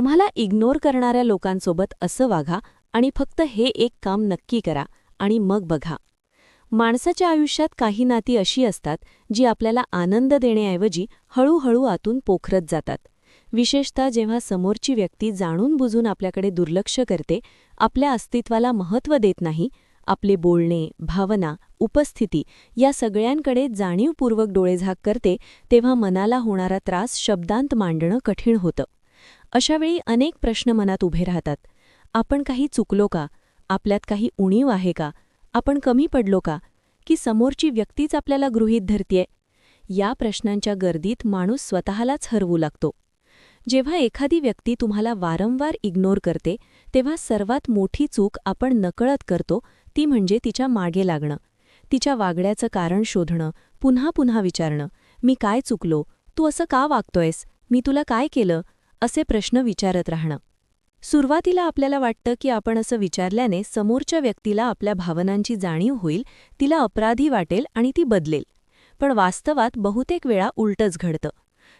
तुम्हाला इग्नोर करणाऱ्या लोकांसोबत असं वागा आणि फक्त हे एक काम नक्की करा आणि मग बघा. माणसाच्या आयुष्यात काही नाती अशी असतात जी आपल्याला आनंद देण्याऐवजी हळूहळू आतून पोखरत जातात. विशेषतः जेव्हा समोरची व्यक्ती जाणून बुजून आपल्याकडे दुर्लक्ष करते आपल्या अस्तित्वाला महत्त्व देत नाही आपले बोलणे भावना उपस्थिती या सगळ्यांकडे जाणीवपूर्वक डोळेझाक करते तेव्हा मनाला होणारा त्रास शब्दांत मांडणं कठीण होतं. अशावेळी अनेक प्रश्न मनात उभे राहतात. आपण काही चुकलो का? आपल्यात काही उणीव आहे का? आपण कमी पडलो का? की समोरची व्यक्तीच आपल्याला गृहीत धरतीये? या प्रश्नांच्या गर्दीत माणूस स्वतःलाच हरवू लागतो. जेव्हा एखादी व्यक्ती तुम्हाला वारंवार इग्नोर करते तेव्हा सर्वात मोठी चूक आपण नकळत करतो ती म्हणजे तिच्यामागे लागणं. तिच्या वागण्याचं कारण शोधणं पुन्हा पुन्हा विचारणं. मी काय चुकलो? तू असं का वागतोयस? मी तुला काय केलं? असे प्रश्न विचारत राहणं. सुरुवातीला आपल्याला वाटतं की आपण असं विचारल्याने समोरच्या व्यक्तीला आपल्या भावनांची जाणीव होईल तिला अपराधी वाटेल आणि ती बदलेल. पण वास्तवात बहुतेक वेळा उलटच घडतं.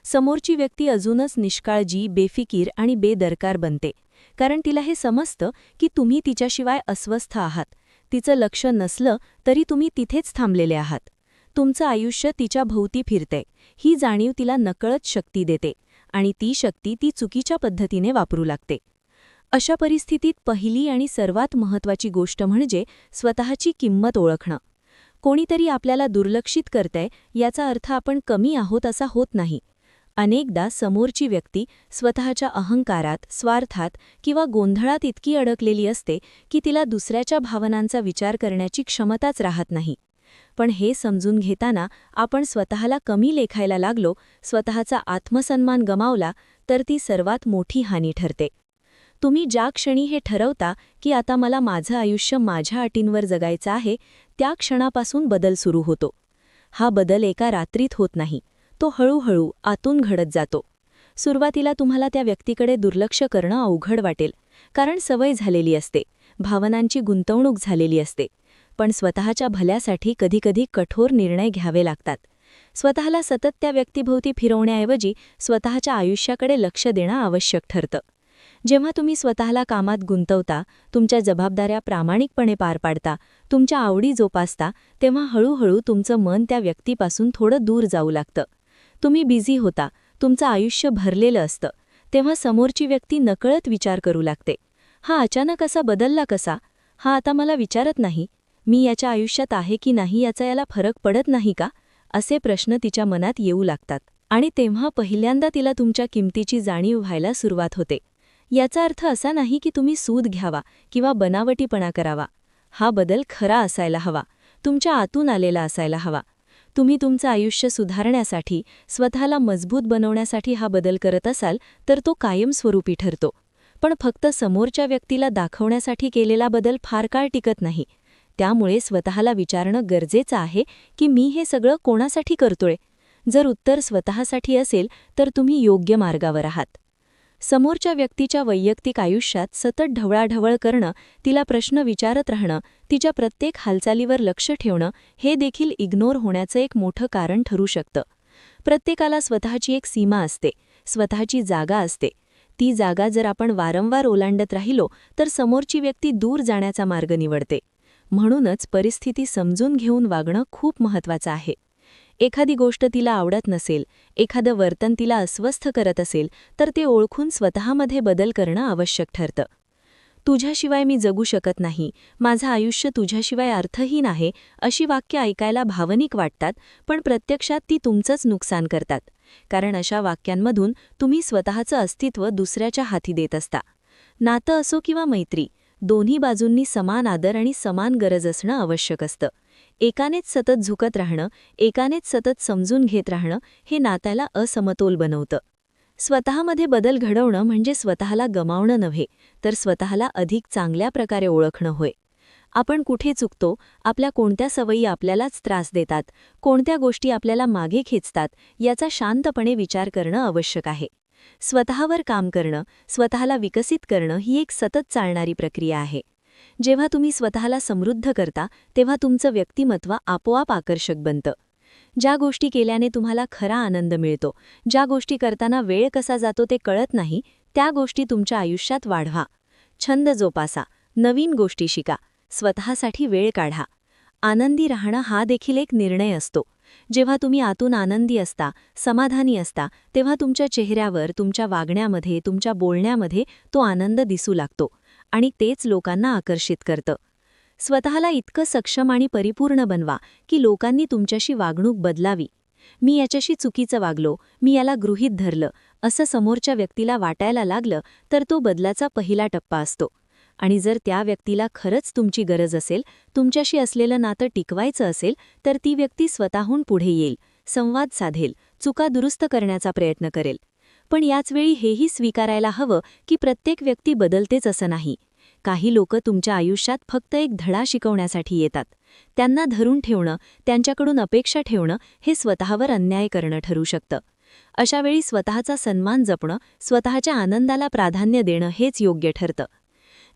समोरची व्यक्ती अजूनच निष्काळजी बेफिकीर आणि बेदरकार बनते. कारण तिला हे समजतं की तुम्ही तिच्याशिवाय अस्वस्थ आहात. तिचं लक्ष नसलं तरी तुम्ही तिथेच थांबलेले आहात. तुमचं आयुष्य तिच्या भोवती फिरते ही जाणीव तिला नकळत शक्ती देते. आणि ती शक्ती ती चुकीच्या पद्धतीने वापरू लागते. अशा परिस्थितीत पहिली आणि सर्वात महत्त्वाची गोष्ट म्हणजे स्वतःची किंमत ओळखणं. कोणीतरी आपल्याला दुर्लक्षित करतंय याचा अर्थ आपण कमी आहोत असा होत नाही. अनेकदा समोरची व्यक्ती स्वतःच्या अहंकारात स्वार्थात किंवा गोंधळात इतकी अडकलेली असते की तिला दुसऱ्याच्या भावनांचा विचार करण्याची क्षमताच राहत नाही. पण हे समजून घेताना आपण स्वतःला कमी लेखायला लागलो स्वतःचा आत्मसन्मान गमावला तर ती सर्वात मोठी हानी ठरते. तुम्ही ज्या क्षणी हे ठरवता की आता मला माझं आयुष्य माझ्या अटींवर जगायचं आहे त्या क्षणापासून बदल सुरू होतो. हा बदल एका रात्रीत होत नाही. तो हळूहळू आतून घडत जातो. सुरुवातीला तुम्हाला त्या व्यक्तीकडे दुर्लक्ष करणं अवघड वाटेल कारण सवय झालेली असते भावनांची गुंतवणूक झालेली असते. पण स्वतःच्या भल्यासाठी कधीकधी कठोर निर्णय घ्यावे लागतात. स्वतःला सतत त्या व्यक्तीभोवती फिरवण्याऐवजी स्वतःच्या आयुष्याकडे लक्ष देणं आवश्यक ठरतं. जेव्हा तुम्ही स्वतःला कामात गुंतवता तुमच्या जबाबदाऱ्या प्रामाणिकपणे पार पाडता तुमच्या आवडी जोपासता तेव्हा हळूहळू तुमचं मन त्या व्यक्तीपासून थोडं दूर जाऊ लागतं. तुम्ही बिझी होता तुमचं आयुष्य भरलेलं असतं तेव्हा समोरची व्यक्ती नकळत विचार करू लागते. हा अचानक असा बदलला कसा? हा आता मला विचारत नाही. मी याच्या आयुष्यात आहे की नाही याचा याला फरक पडत नाही का? असे प्रश्न तिच्या मनात येऊ लागतात. आणि तेव्हा पहिल्यांदा तिला तुमच्या किमतीची जाणीव व्हायला सुरुवात होते. याचा अर्थ असा नाही की तुम्ही सूद घ्यावा किंवा बनावटीपणा करावा. हा बदल खरा असायला हवा. तुमच्या आतून आलेला असायला हवा. तुम्ही तुमचं आयुष्य सुधारण्यासाठी स्वतःला मजबूत बनवण्यासाठी हा बदल करत असाल तर तो कायमस्वरूपी ठरतो. पण फक्त समोरच्या व्यक्तीला दाखवण्यासाठी केलेला बदल फार काळ टिकत नाही. त्यामुळे स्वतःला विचारणं गरजेचं आहे की मी हे सगळं कोणासाठी करतोय? जर उत्तर स्वतःसाठी असेल तर तुम्ही योग्य मार्गावर आहात. समोरच्या व्यक्तीच्या वैयक्तिक आयुष्यात सतत ढवळाढवळ करणं तिला प्रश्न विचारत राहणं तिच्या प्रत्येक हालचालीवर लक्ष ठेवणं हे देखील इग्नोर होण्याचं एक मोठं कारण ठरू शकतं. प्रत्येकाला स्वतःची एक सीमा असते स्वतःची जागा असते. ती जागा जर आपण वारंवार ओलांडत राहिलो तर समोरची व्यक्ती दूर जाण्याचा मार्ग निवडते. म्हणूनच परिस्थिती समजून घेऊन वागणं खूप महत्वाचं आहे. एखादी गोष्ट तिला आवडत नसेल एखादं वर्तन तिला अस्वस्थ करत असेल तर ते ओळखून स्वतःमध्ये बदल करणं आवश्यक ठरतं. तुझ्याशिवाय मी जगू शकत नाही माझं आयुष्य तुझ्याशिवाय अर्थहीन आहे अशी वाक्य ऐकायला भावनिक वाटतात पण प्रत्यक्षात ती तुमचंच नुकसान करतात. कारण अशा वाक्यांमधून तुम्ही स्वतःचं अस्तित्व दुसऱ्याच्या हाती देत असता. नातं असो किंवा मैत्री दोन्ही बाजूंनी समान आदर आणि समान गरज असणं आवश्यक असतं. एकानेच सतत झुकत राहणं एकानेच सतत समजून घेत राहणं हे नात्याला असमतोल बनवतं. स्वतःमध्ये बदल घडवणं म्हणजे स्वतःला गमावणं नव्हे तर स्वतःला अधिक चांगल्या प्रकारे ओळखणं होय. आपण कुठे चुकतो आपल्या कोणत्या सवयी आपल्यालाच त्रास देतात कोणत्या गोष्टी आपल्याला मागे खेचतात याचा शांतपणे विचार करणं आवश्यक आहे. स्वतःवर काम करणं स्वतःला विकसित करणं ही एक सतत चालणारी प्रक्रिया आहे. जेव्हा तुम्ही स्वतःला समृद्ध करता तेव्हा तुमचं व्यक्तिमत्व आपोआप आकर्षक बनतं. ज्या गोष्टी केल्याने तुम्हाला खरा आनंद मिळतो ज्या गोष्टी करताना वेळ कसा जातो ते कळत नाही त्या गोष्टी तुमच्या आयुष्यात वाढवा. छंद जोपासा नवीन गोष्टी शिका स्वतःसाठी वेळ काढा. आनंदी राहणं हा देखील एक निर्णय असतो. जेव्हा तुम्ही आतून आनंदी असता समाधानी असता तेव्हा तुमच्या चेहऱ्यावर तुमच्या वागण्यामध्ये तुमच्या बोलण्यामध्ये तो आनंद दिसू लागतो आणि तेच लोकांना आकर्षित करतं. स्वतःला इतकं सक्षम आणि परिपूर्ण बनवा की लोकांनी तुमच्याशी वागणूक बदलावी. मी याच्याशी चुकीचं वागलो मी याला गृहीत धरलं असं समोरच्या व्यक्तीला वाटायला लागलं तर तो बदलाचा पहिला टप्पा असतो. आणि जर त्या व्यक्तीला खरंच तुमची गरज असेल तुमच्याशी असलेलं नातं टिकवायचं असेल तर ती व्यक्ती स्वतःहून पुढे येईल संवाद साधेल चुका दुरुस्त करण्याचा प्रयत्न करेल. पण याचवेळी हेही स्वीकारायला हवं की प्रत्येक व्यक्ती बदलतेच असं नाही. काही लोक तुमच्या आयुष्यात फक्त एक धडा शिकवण्यासाठी येतात. त्यांना धरून ठेवणं त्यांच्याकडून अपेक्षा ठेवणं हे स्वतःवर अन्याय करणं ठरू शकतं. अशावेळी स्वतःचा सन्मान जपणं स्वतःच्या आनंदाला प्राधान्य देणं हेच योग्य ठरतं.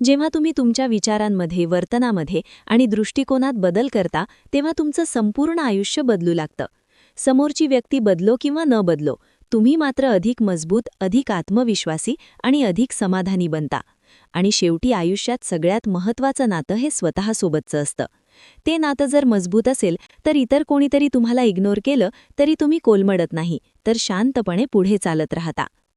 जेव्हा तुम्ही तुमच्या विचारांमध्ये वर्तनामध्ये आणि दृष्टिकोनात बदल करता तेव्हा तुमचं संपूर्ण आयुष्य बदलू लागतं. समोरची व्यक्ती बदलो किंवा न बदलो तुम्ही मात्र अधिक मजबूत अधिक आत्मविश्वासी आणि अधिक समाधानी बनता. आणि शेवटी आयुष्यात सगळ्यात महत्त्वाचं नातं हे स्वतःसोबतचं असतं. ते नातं जर मजबूत असेल तर इतर कोणीतरी तुम्हाला इग्नोर केलं तरी तुम्ही कोलमडत नाही तर शांतपणे पुढे चालत राहता.